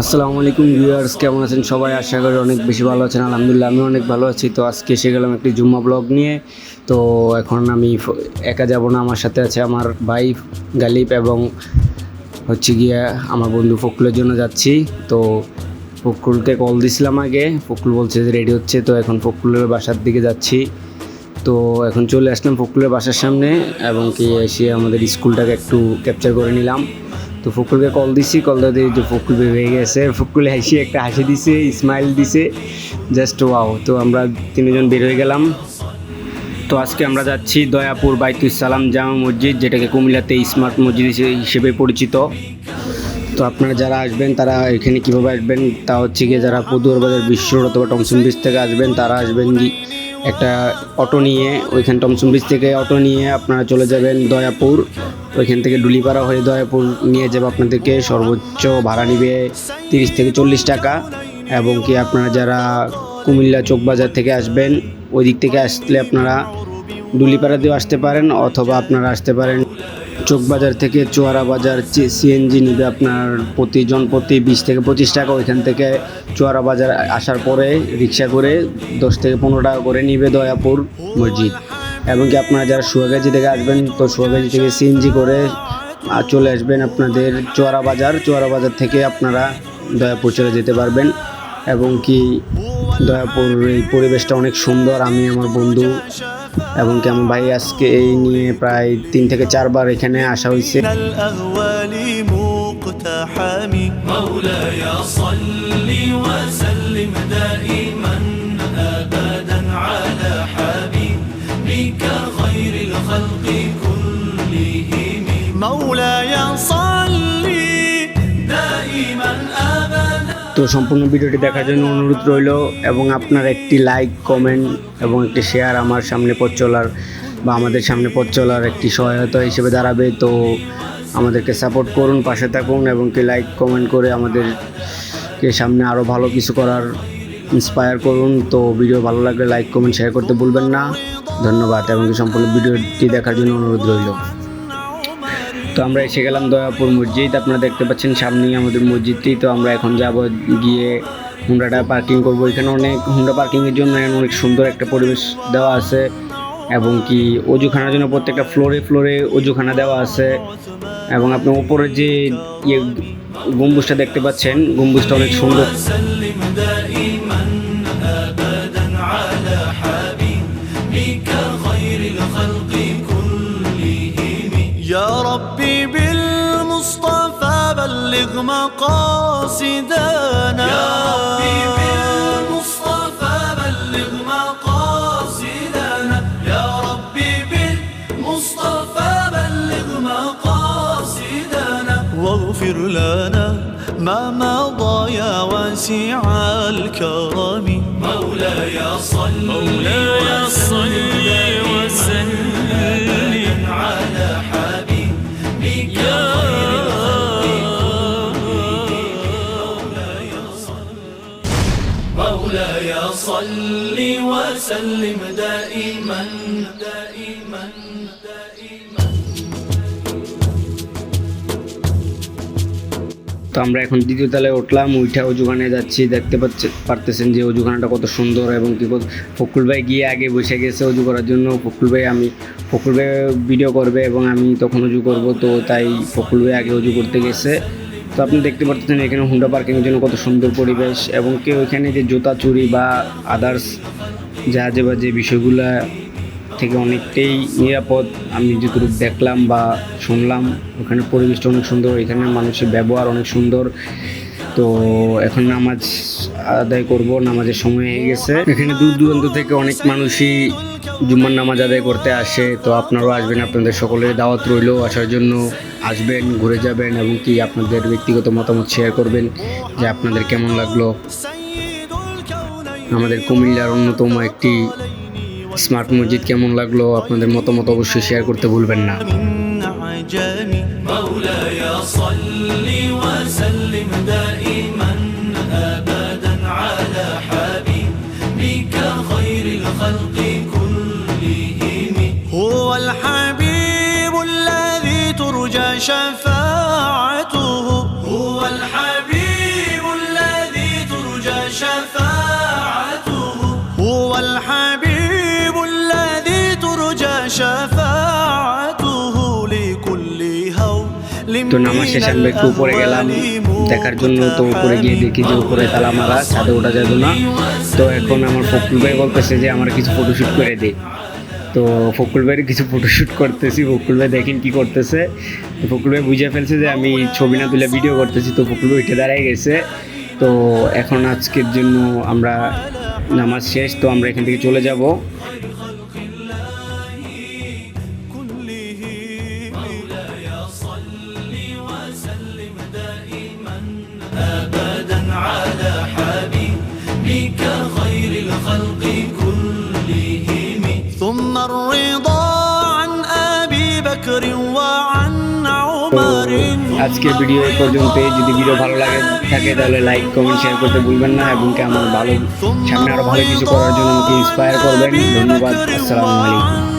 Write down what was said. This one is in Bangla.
আসসালামু আলাইকুম ভিউয়ার্স, কেমন আছেন সবাই? আশা করি অনেক বেশি ভালো আছেন। আলহামদুলিল্লাহ আমি অনেক ভালো আছি। তো আজকে এসে গেলাম একটি জুম্মা ব্লগ নিয়ে। তো এখন আমি একা যাব না, আমার সাথে আছে আমার ভাই গালিব এবং হচ্ছে গিয়ে আমার বন্ধু ফকরুলের জন্য যাচ্ছি। তো ফকরুলকে কল দিছিলাম আগে। ফকরুল বলছে যে রেডি হচ্ছে। তো এখন ফকরুলের বাসার দিকে যাচ্ছি। তো এখন চলে আসলাম ফকরুলের বাসার সামনে এবং কি এসে আমাদের স্কুলটাকে একটু ক্যাপচার করে নিলাম। তো ফকুলকে কল দিছি কল দিয়ে যে ফকুল বের হয়ে গেছে। ফকুল হাসি, একটা হাসি দিছে স্মাইল দিছে। জাস্ট ওয়াও তো আমরা তিনজন বের হয়ে গেলাম। তো আজকে আমরা যাচ্ছি দয়াপুর বাইতুল সালাম জামা মসজিদ, যেটাকে কুমিল্লাতে স্মার্ট মসজিদ হিসেবে পরিচিত। তো আপনারা যারা আসবেন, তারা এখানে কীভাবে আসবেন? তা হচ্ছে গিয়ে যারা পদুয়ার বাজার বিশ্ব অথবা টমসন ব্রিজ থেকে আসবেন, তারা আসবেন একটা অটো নিয়ে, ওইখান টমসন ব্রিজ থেকে অটো নিয়ে আপনারা চলে যাবেন দয়াপুর। ওইখান থেকে ডুলিপাড়া হয়ে দয়াপুর নিয়ে যাবে আপনাদেরকে সর্বোচ্চ ভাড়া নিবে তিরিশ থেকে চল্লিশ টাকা। এবং কি আপনারা যারা কুমিল্লা চোকবাজার থেকে আসবেন, ওই দিক থেকে আসলে আপনারা ডুলিপাড়া দিয়েও আসতে পারেন অথবা আপনারা আসতে পারেন চোকবাজার থেকে চুয়ারা বাজার সিএনজি নিবে আপনার প্রতিজন প্রতি বিশ থেকে পঁচিশ টাকা। ওইখান থেকে চুয়ারা বাজার আসার পরে রিক্সা করে দশ থেকে পনেরো টাকা করে নিবে দয়াপুর মসজিদ। এবং কি আপনারা যারা সুয়াগাজি থেকে আসবেন, তো সুয়াগাজি থেকে সিএনজি করে চলে আসবেন আপনাদের চুয়ারা বাজার চুয়ারা বাজার থেকে আপনারা দয়াপুর চলে যেতে পারবেন। এবং কি দয়াপুর এই পরিবেশটা অনেক সুন্দর। আমি আমার বন্ধু এবং কি আমার ভাই আজকে এই নিয়ে প্রায় তিন থেকে চারবার এখানে আসা হয়েছে من الأهوال তো সম্পূর্ণ ভিডিওটি দেখার জন্য অনুরোধ রইল এবং আপনার একটি লাইক কমেন্ট এবং একটি শেয়ার আমার সামনে পথ চলার বা আমাদের সামনে পথ চলার একটি সহায়তা হিসেবে দাঁড়াবে। তো আমাদেরকে সাপোর্ট করুন, পাশে থাকুন এবং কি লাইক কমেন্ট করে আমাদেরকে সামনে আরও ভালো কিছু করার ইন্সপায়ার করুন। তো ভিডিও ভালো লাগলে লাইক কমেন্ট শেয়ার করতে ভুলবেন না। ধন্যবাদ এবং সম্পূর্ণ ভিডিওটি দেখার জন্য অনুরোধ রইল। তো আমরা এসে গেলাম দয়াপুর মসজিদ। আপনারা দেখতে পাচ্ছেন সামনেই আমাদের মসজিদটি। তো আমরা এখন যাব গিয়ে হুন্ডাটা পার্কিং করব। এখানে অনেক হুন্ডা পার্কিংয়ের জন্য অনেক সুন্দর একটা পরিবেশ দেওয়া আছে এবং কি অজুখানার জন্য প্রত্যেকটা ফ্লোরে ফ্লোরে অজুখানা দেওয়া আছে এবং আপনি উপরে যে ইয়ে গম্বুজটা দেখতে পাচ্ছেন, গম্বুজটা অনেক সুন্দর। بلغ مقاصدنا. يا ربي بالمصطفى بلغ مقاصدنا. يا ربي بالمصطفى بلغ مقاصدنا. واغفر لنا ما مضى يا واسع الكرم. مولاي صل مولاي صل مولاي صل وسلم دائما دائما دائما তো আমরা এখন দ্বিতীয় তলায় উঠলাম উঠা অজুখানে যাচ্ছি দেখতে পাচ্ছে পারতেছেন যে অজুখানাটা কত সুন্দর এবং কি বল- ফকুল ভাই গিয়ে আগে বসে গেছে অজু করার জন্য ফকুল ভাই আমি ফকুল ভাই ভিডিও করবে এবং আমি তখন অজু করব তো তাই ফকুল ভাই আগে অজু করতে গেছে তো আপনি দেখতে পাচ্ছেন এখানে হুন্ডা পার্কিংয়ের জন্য কত সুন্দর পরিবেশ এবং কেউ এখানে যে জুতা চুরি বা আদার্স যে বা যে বিষয়গুলা থেকে অনেকটাই নিরাপদ। আমি যতটুকু দেখলাম বা শুনলাম, ওখানে পরিবেশটা অনেক সুন্দর, এখানে মানুষের ব্যবহার অনেক সুন্দর। তো এখন নামাজ আদায় করব, নামাজের সময় হয়ে গেছে। এখানে দূর দূরান্ত থেকে অনেক মানুষই জুম্মার নামাজ আদায় করতে আসে তো আপনারাও আসবেন আপনাদের সকলের দাওয়াত রইল আসার জন্য আসবেন ঘুরে যাবেন এবং কি আপনাদের ব্যক্তিগত মতামত শেয়ার করবেন যে আপনাদের কেমন লাগলো سيد الكونين আমাদের কুমিল্লার অন্যতম একটি স্মার্ট মসজিদ কেমন লাগলো আপনাদের মতামত অবশ্যই শেয়ার করতে ভুলবেন না من عجم নামাজ শেষে আমরা একটু উপরে গেলাম, দেখার জন্য তো উপরে গিয়ে দেখি যে উপরে তালা মারা, ছাদে ওঠা যাবে না। তো এখন আমার ফকুল ভাই বলতেছে যে আমার কিছু ফটোশ্যুট করে দে। তো ফকুল ভাইয়ের কিছু ফটোশ্যুট করতেছি ফকুল ভাই দেখেন কি করতেছে। তো ফকুল ভাই বুঝে ফেলছে যে আমি ছবি না তুলে ভিডিও করতেছি, তো ফকুল ভাই উঠে দাঁড়ায় গেছে। তো এখন আজকের জন্য আমরা নামাজ শেষ, তো আমরা এখান থেকে চলে যাব। على حبيبك خير الخلق كلهم ثم الرضا عن أبي بكر وعن عمر আজকের ভিডিও এই পর্যন্তই যদি ভিডিও ভালো লাগে থাকে তাহলে লাইক কমেন্ট শেয়ার করতে ভুলবেন না এবং কি আমার ভালো সামনে আরো ভালো কিছু করার জন্য আমাকে ইন্সপায়ার করবেন ধন্যবাদ আসসালামু আলাইকুম